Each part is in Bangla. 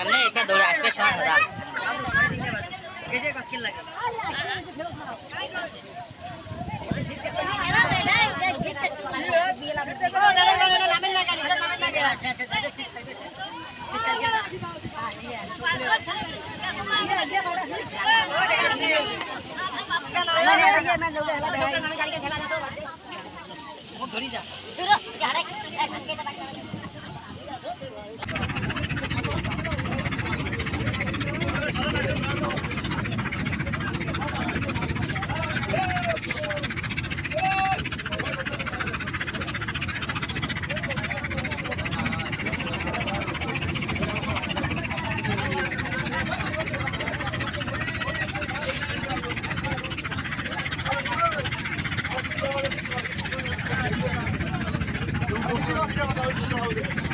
এমনি এটা দৌড়ে আসতে সময় লাগে ধরি যা Thank you.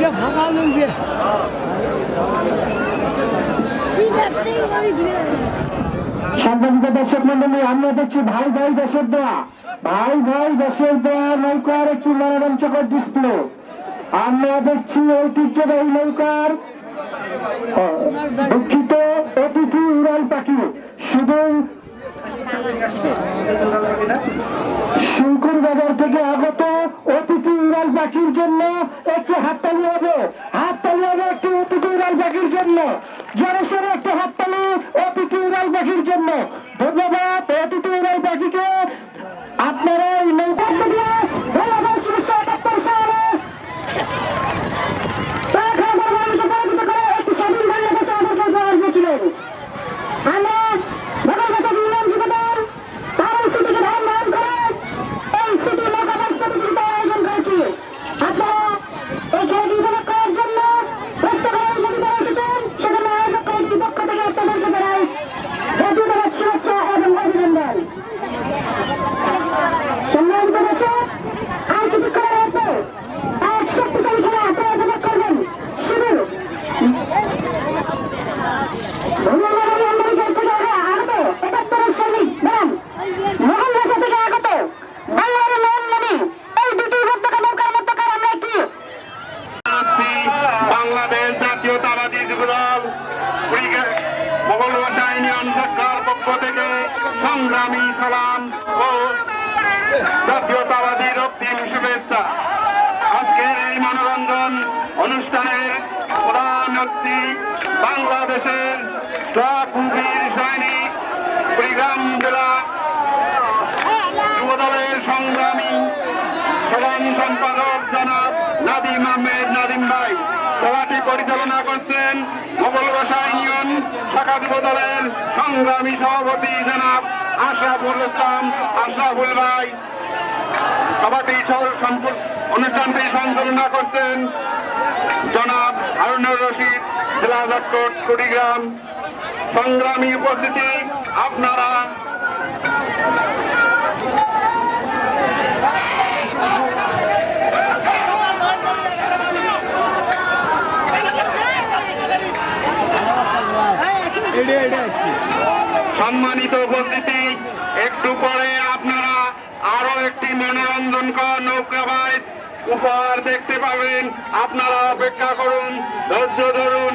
দাদা সাংবাদিক দর্শক মন্ডলী আমরা দেখছি ভাই ভাই দেশের দেওয়া ভাই ভাই দেশের দেওয়া নৌকার একটি মনোরঞ্জকর ডিসপ্লে আমরা দেখছি ঐতিহ্যবাহী নৌকার দুঃখিত অতিথি উড়াল পাখি। শুধু শিলকুর বাজার থেকে আগত অতিথি উড়াল পাখির জন্য একটি হাততালি হবে। হাততালি হবে একটি অতিথি উড়াল পাখির জন্য। জনসরে একটি হাততালি অতিথি উড়াল পাখির জন্য। ধন্যবাদ অতিথি উড়াল পাখিকে। আপনারা মোগল ভাষা ইউনিয়ন সরকার পক্ষ থেকে সংগ্রামী সালাম ও জাতীয়তাবাদী রক্তিম শুভেচ্ছা। আজকের এই মনোরঞ্জন অনুষ্ঠানের প্রধান ব্যক্তি বাংলাদেশের ট্রাকুবীর সৈনিক, কুড়িগ্রাম জেলা যুবদলের সংগ্রামী প্রধান সম্পাদক জনাব নাদিম আহমেদ নাদিম ভাই। সভাটি পরিচালনা করছেন মোগল ভাষা ইউনিয়ন শাখা যুব দলের সংগ্রামী সভাপতি জনাব আশরাফুল ইসলাম। আশরাফুল ভাই, সভাটি অনুষ্ঠানটি সঞ্চালনা করছেন জনাব হারুনুর রশিদ, জেলা জাটকোট কুড়িগ্রাম। সংগ্রামী উপস্থিতি আপনারা সম্মানিত উপস্থিতি, একটু পরে আপনারা আরও একটি মনোরঞ্জনকর নৌকা বাইচ উপহার দেখতে পাবেন। আপনারা অপেক্ষা করুন, ধৈর্য ধরুন।